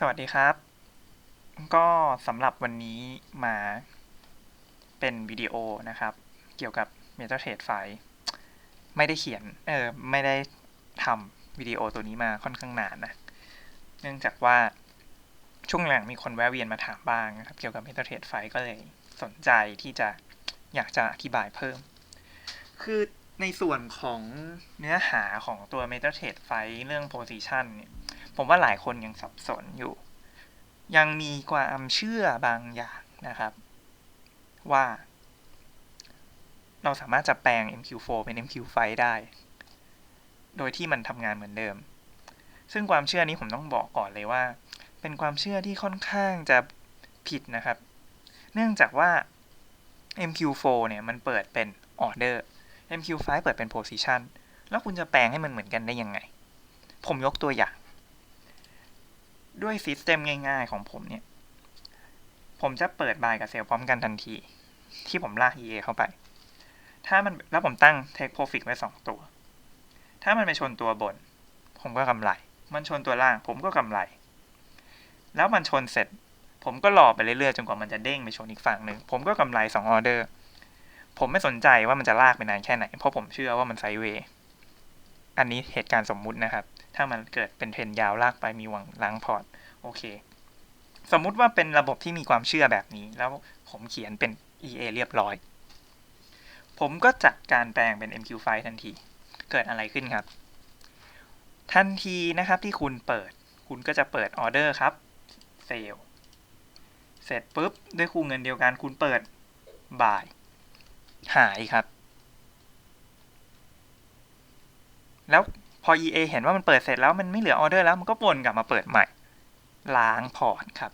สวัสดีครับ ก็สำหรับวันนี้มาเป็นวิดีโอนะครับ เกี่ยวกับ MetaTrade ไฟไม่ได้เขียน เออ ไม่ได้ทำวิดีโอตัวนี้มาค่อนข้างนานนะ เนื่องจากว่าช่วงหลังมีคนแวะเวียนมาถามบ้างนะครับ เกี่ยวกับ MetaTrade ไฟก็เลยสนใจที่จะอยากจะอธิบายเพิ่ม คือในส่วนของเนื้อหาของตัว MetaTrade ไฟเรื่อง Position เนี่ย ผมว่าหลายคนยังสับสนอยู่ ยังมีความเชื่อบางอย่างนะครับ ว่า เราสามารถจะแปลง MQ4 เป็น MQ5 ได้ โดยที่มันทำงานเหมือนเดิม ซึ่งความเชื่อนี้ผมต้องบอกก่อนเลยว่า เป็นความเชื่อที่ค่อนข้างจะผิดนะครับ เนื่องจากว่า MQ4 เนี่ยมันเปิดเป็น Order MQ5 เปิดเป็น Position แล้วคุณจะแปลงให้มันเหมือนกันได้ยังไง ผมยกตัวอย่าง ด้วยซิสเต็มง่าย ๆ ของผมเนี่ย ผมจะเปิดบายกับเซลล์พร้อมกันทันที ที่ผมลาก EA เข้าไป ถ้ามันแล้วผมตั้ง Take Profit ไว้ 2 ตัว ถ้ามันไปชนตัวบน ผมก็กำไร มันชนตัวล่าง ผมก็กำไร แล้วมันชนเสร็จ ผมก็รอไปเรื่อยๆจนกว่ามันจะเด้งไปชนอีกฝั่งหนึ่ง ผมก็กำไร2ออเดอร์ ผมไม่สนใจว่ามันจะลากไปนานแค่ไหน เพราะผมเชื่อว่ามันไซเวย์ อันนี้เหตุการณ์สมมุตินะครับ ถ้ามันเกิดเป็นเทรนยาวลากไปมีหวังล้างพอร์ต โอเค สมมุติว่าเป็นระบบที่มีความเชื่อแบบนี้ แล้วผมเขียนเป็น EA เรียบร้อย ผมก็จัดการแปลงเป็น MQ5 ทันที เกิดอะไรขึ้นครับ ทันทีนะครับที่คุณเปิด คุณก็จะเปิดออเดอร์ครับเซลเสร็จปุ๊บ ด้วยคู่เงินเดียวกันคุณเปิดบ่าย หายครับ แล้วพอ EA เห็นว่ามันเปิดเสร็จแล้วมันไม่เหลือออเดอร์แล้วมันก็วนกลับมาเปิดใหม่ ล้างพอร์ตครับ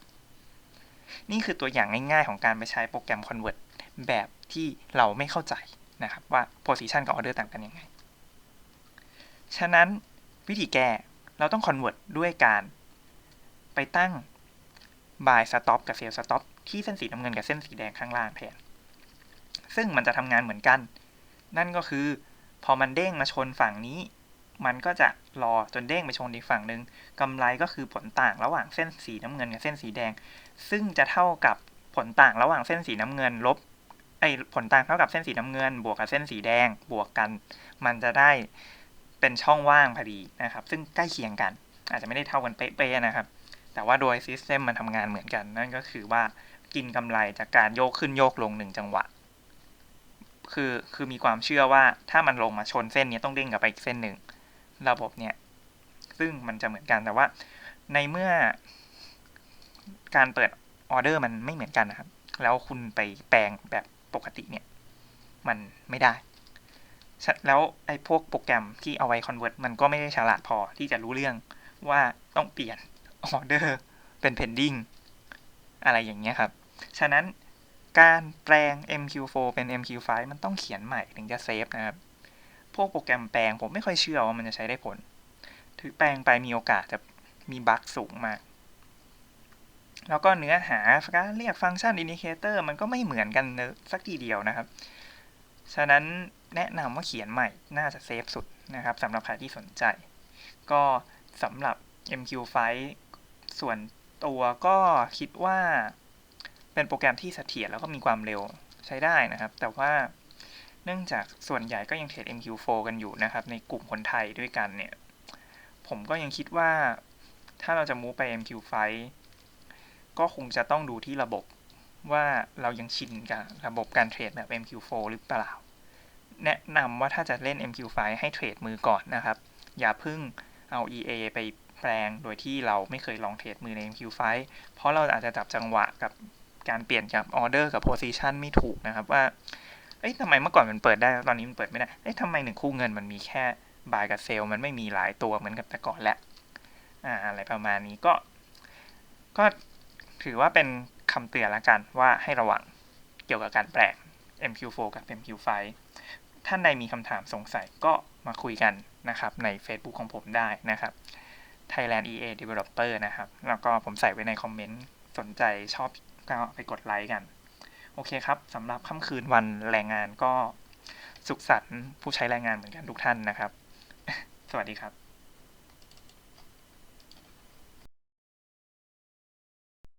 นี่คือตัวอย่างง่ายๆของการไปใช้โปรแกรม Convert แบบที่เราไม่เข้าใจนะครับ ว่า Position กับ Order ต่างกันยังไง ฉะนั้นวิธีแก้เราต้อง Convert ด้วยการไปตั้ง Buy Stop กับ Sell Stop ที่เส้นสีน้ำเงินกับเส้นสีแดงข้างล่างแทน ซึ่งมันจะทำงานเหมือนกัน นั่นก็คือ พอมันเด้งมาชนฝั่งนี้ มันก็จะรอจนเด้งไปชนอีกฝั่งหนึ่งกำไรก็คือผลต่างระหว่างเส้นสีน้ำเงินกับเส้นสีแดง ซึ่งจะเท่ากับผลต่างระหว่างเส้นสีน้ำเงิน ลบไอ้ผลต่างเท่ากับเส้นสีน้ำเงิน บวกกับเส้นสีแดงบวกกัน มันจะได้เป็นช่องว่างพอดีนะครับ ซึ่งใกล้เคียงกัน อาจจะไม่ได้เท่ากันเป๊ะๆนะครับ แต่ว่าโดยซิสเต็มมันทำงานเหมือนกันนั่นก็คือว่ากินกำไรจากการโยกขึ้นโยกลงหนึ่งจังหวะคือคือมีความเชื่อว่าถ้ามันลงมาชนเส้นนี้ต้องเด้งกลับไปอีกเส้นหนึ่ง ระบบเนี่ย ซึ่งมันจะเหมือนกันแต่ว่า ในเมื่อการเปิดออเดอร์มันไม่เหมือนกันนะครับ แล้วคุณไปแปลงแบบปกติเนี่ย มันไม่ได้ แล้วไอ้พวกโปรแกรมที่เอาไว้คอนเวิร์ตมันก็ไม่ได้ฉลาดพอที่จะรู้เรื่องว่าต้องเปลี่ยนออเดอร์เป็น pending อะไรอย่างเงี้ยครับ ฉะนั้นการแปลง MQ4 เป็น MQ5 มันต้องเขียนใหม่ถึงจะเซฟนะครับ พวกโปรแกรมแปลงผมไม่ค่อยเชื่อว่ามันจะใช้ได้ผล ถือแปลงไปมีโอกาสจะมีบั๊กสูงมาก แล้วก็เนื้อหาการเรียกฟังก์ชันอินดิเคเตอร์มันก็ไม่เหมือนกันสักทีเดียวนะครับ ฉะนั้นแนะนำว่าเขียนใหม่น่าจะเซฟสุดนะครับสำหรับใครที่สนใจ ก็สำหรับ MQ5 ส่วนตัวก็คิดว่าเป็นโปรแกรมที่เสถียรแล้วก็มีความเร็วใช้ได้นะครับ แต่ว่า เนื่องจากส่วนใหญ่ก็ยังเทรด MQ4 กันอยู่นะครับ ในกลุ่มคนไทยด้วยกันเนี่ย ผมก็ยังคิดว่าถ้าเราจะมูไป MQ5 ก็คงจะต้องดูที่ระบบว่าเรายังชินกับระบบการเทรดแบบ MQ4 หรือเปล่า แนะนำว่าถ้าจะเล่น MQ5 ให้เทรดมือก่อนนะครับ อย่าพิ่งเอา EA ไปแปลงโดยที่เราไม่เคยลองเทรดมือใน MQ5 เพราะเราอาจจะจับจังหวะกับการเปลี่ยนจากออเดอร์กับโพซิชันไม่ถูกนะครับว่า เอ๊ะทำไมเมื่อก่อนมันเปิดได้ตอนนี้มันเปิดไม่ได้ เอ๊ะทำไมหนึ่งคู่เงินมันมีแค่บายกับเซลมันไม่มีหลายตัวเหมือนกับแต่ก่อนแล้วอ่าอะไรประมาณนี้ก็ ก็ถือว่าเป็นคำเตือนละกันว่าให้ระวังเกี่ยวกับการแปลง MQ4 กับ MQ5 ท่านใดมีคำถามสงสัยก็มาคุยกันนะครับ ใน Facebook ของผมได้นะครับ Thailand EA Developer นะครับ แล้วก็ผมใส่ไว้ในคอมเมนต์ สนใจชอบก็ไปกดไลค์กัน โอเคครับสำหรับค่ำคืนวันแรงงานก็สุขสันต์ผู้ใช้แรงงานเหมือนกันทุกท่านนะครับ สวัสดีครับ